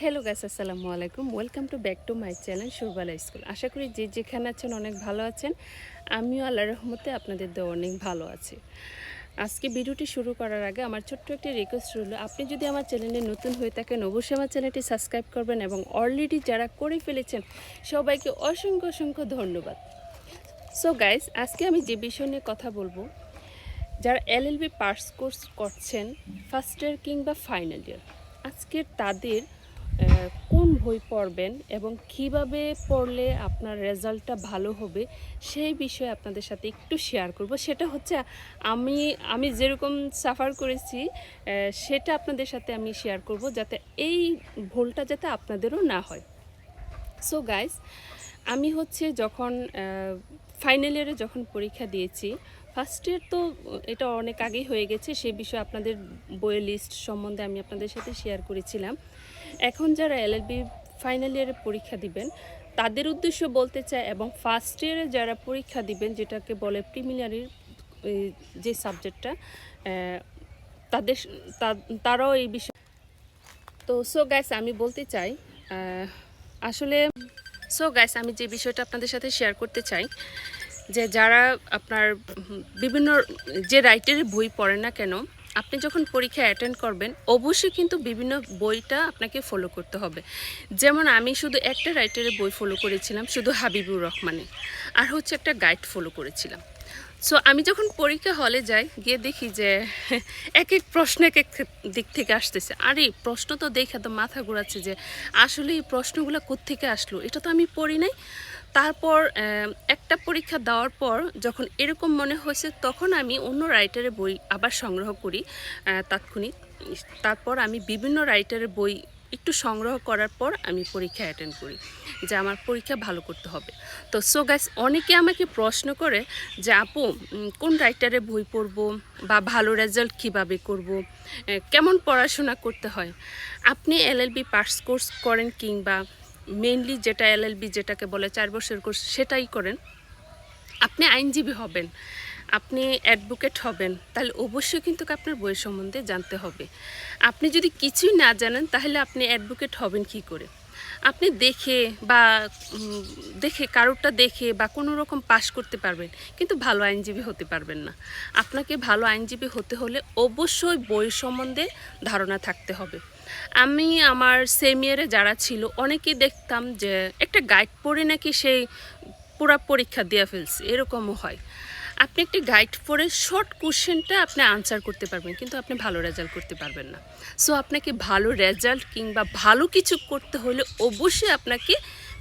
Hello guys, আসসালামু আলাইকুম। Welcome to back to my channel Surbala school আশা করি যে যেখানে আছেন অনেক ভালো আছেন। আমিও আল্লাহ রহমতে আপনাদের দেওয়া অনেক ভালো আছি। আজকে ভিডিওটি শুরু করার আগে আমার ছোট্ট একটি রিকোয়েস্ট রইল। আপনি যদি আমার চ্যানেলে নতুন হয়ে থাকেন, অবশ্যই আমার চ্যানেলটি সাবস্ক্রাইব করবেন এবং অলরেডি যারা করে ফেলেছেন, সবাইকে অসংখ্য অসংখ্য ধন্যবাদ। সো গাইস আজকে আমি যে বিষয় নিয়ে কথা বলব, যারা এলএলবি পার্স কোর্স করছেন ফার্স্ট ইয়ার কিংবা ফাইনাল ইয়ার আজকের তাদের কোন বই পড়বেন এবং কীভাবে পড়লে আপনার রেজাল্টটা ভালো হবে সেই বিষয়ে আপনাদের সাথে একটু শেয়ার করব। সেটা হচ্ছে, আমি আমি যেরকম সাফার করেছি সেটা আপনাদের সাথে আমি শেয়ার করব যাতে এই ভুলটা যাতে আপনাদেরও না হয়। সো গাইস আমি হচ্ছে যখন ফাইনাল ইয়ারে যখন পরীক্ষা দিয়েছি ফার্স্ট ইয়ার তো, এটা অনেক আগেই হয়ে গেছে সেই বিষয়ে আপনাদের বইয়ের লিস্ট সম্বন্ধে আমি আপনাদের সাথে শেয়ার করেছিলাম। এখন যারা এলএলবি ফাইনাল ইয়ারে পরীক্ষা দিবেন, তাদের উদ্দেশ্য বলতে চাই এবং ফার্স্ট ইয়ারে যারা পরীক্ষা দিবেন, যেটাকে বলে প্রিমিনারির যে সাবজেক্টটা তাদের তারাও এই বিষয়ে তো সো গ্যাস আমি বলতে চাই আসলে সো গ্যাস আমি যে বিষয়টা আপনাদের সাথে শেয়ার করতে চাই যে যারা আপনার বিভিন্ন যে রাইটারের বই পড়ে না কেন, আপনি যখন পরীক্ষা অ্যাটেন্ড করবেন, অবশ্যই কিন্তু বিভিন্ন বইটা আপনাকে ফলো করতে হবে। যেমন আমি শুধু একটা রাইটারের বই ফলো করেছিলাম, শুধু হাবিবুর রহমানের, আর হচ্ছে একটা গাইড ফলো করেছিলাম। সো আমি যখন পরীক্ষা হলে যাই, গিয়ে দেখি যে এক এক প্রশ্ন এক এক দিক থেকে আসতেছে। আর এই প্রশ্ন তো দেখে তো মাথা ঘোরাচ্ছে যে আসলে এই প্রশ্নগুলো কোত্থেকে আসলো? এটা তো আমি পড়ি নাই। তারপর একটা পরীক্ষা দেওয়ার পর যখন এরকম মনে হয়েছে তখন আমি অন্য রাইটারের বই আবার সংগ্রহ করি তাৎক্ষণিক। তারপর আমি বিভিন্ন রাইটারের বই একটু সংগ্রহ করার পর আমি পরীক্ষা অ্যাটেন্ড করি যে আমার পরীক্ষা ভালো করতে হবে। তো সো গাইস অনেকে আমাকে প্রশ্ন করে যে, আপু কোন রাইটারের বই পড়ব বা ভালো রেজাল্ট কীভাবে করব? কেমন পড়াশোনা করতে হয়? আপনি এলএলবি পাস কোর্স করেন কিংবা মেইনলি যেটা এলএলবি যেটাকে বলে চার বছরের কোর্স সেটাই করেন। আপনি আইনজীবী হবেন, আপনি অ্যাডভোকেট হবেন, তাহলে অবশ্যই কিন্তু আপনার বই সম্বন্ধে জানতে হবে। আপনি যদি কিছুই না জানেন, তাহলে আপনি অ্যাডভোকেট হবেন কি করে? আপনি দেখে বা দেখে, কারোরটা দেখে বা কোনো রকম পাশ করতে পারবেন, কিন্তু ভালো আইনজীবী হতে পারবেন না। আপনাকে ভালো আইনজীবী হতে হলে অবশ্যই বই সম্বন্ধে ধারণা থাকতে হবে। আমি আমার সেম ইয়ারে যারা ছিল, অনেকেই দেখতাম যে একটা গাইড পড়ে নাকি সেই পুরা পরীক্ষা দিয়ে ফেলছে, এরকমও হয়। আপনি একটি গাইড পড়ে শর্ট কোশ্চেনটা আপনি আনসার করতে পারবেন, কিন্তু আপনি ভালো রেজাল্ট করতে পারবেন না। সো আপনাকে ভালো রেজাল্ট কিংবা ভালো কিছু করতে হলে অবশ্যই আপনাকে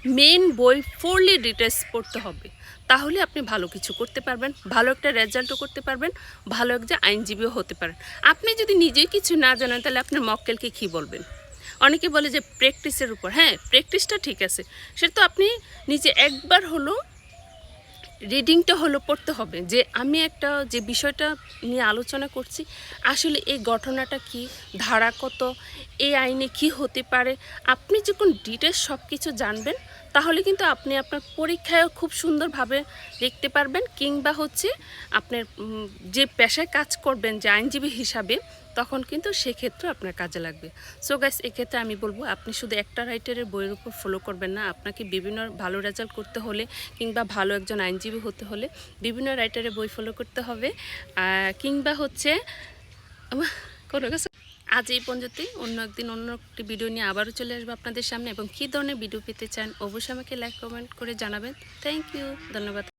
মেন বই ফোরলি ডিটেলস পড়তে হবে। তাহলে আপনি ভালো কিছু করতে পারবেন, ভালো একটা রেজাল্টও করতে পারবেন, ভালো একটা আইনজীবীও হতে পারেন। আপনি যদি নিজেই কিছু না জানেন, তাহলে আপনার মক্কেলকে কী বলবেন? অনেকে বলে যে প্র্যাকটিসের উপর। হ্যাঁ প্র্যাকটিসটা ঠিক আছে। সে তো আপনি নিজে একবার হলো রিডিংটা হলো পড়তে হবে। যে আমি একটা যে বিষয়টা নিয়ে আলোচনা করছি, আসলে এই ঘটনাটা কি, ধারা কত, এই আইনে কি হতে পারে, আপনি যখন ডিটেলস সব কিছু জানবেন তাহলে কিন্তু আপনি আপনার পরীক্ষায়ও খুব সুন্দরভাবে লিখতে পারবেন কিংবা হচ্ছে আপনার যে পেশায় কাজ করবেন, যে আইনজীবী হিসাবে, তখন কিন্তু সেক্ষেত্রে আপনার কাজে লাগবে। সো গাইস এক্ষেত্রে আমি বলব, আপনি শুধু একটা রাইটারের বইয়ের উপর ফলো করবেন না। আপনাকে বিভিন্ন ভালো রেজাল্ট করতে হলে কিংবা ভালো একজন আইনজীবী হতে হলে বিভিন্ন রাইটারের বই ফলো করতে হবে। কিংবা হচ্ছে কোনো কাছে আজ এই পর্যন্তই। অন্য একদিন অন্য একটি ভিডিও নিয়ে আবারও চলে আসব আপনাদের সামনে। এবং কী ধরনের ভিডিও পেতে চান, অবশ্যই আমাকে লাইক কমেন্ট করে জানাবেন। থ্যাংক ইউ ধন্যবাদ।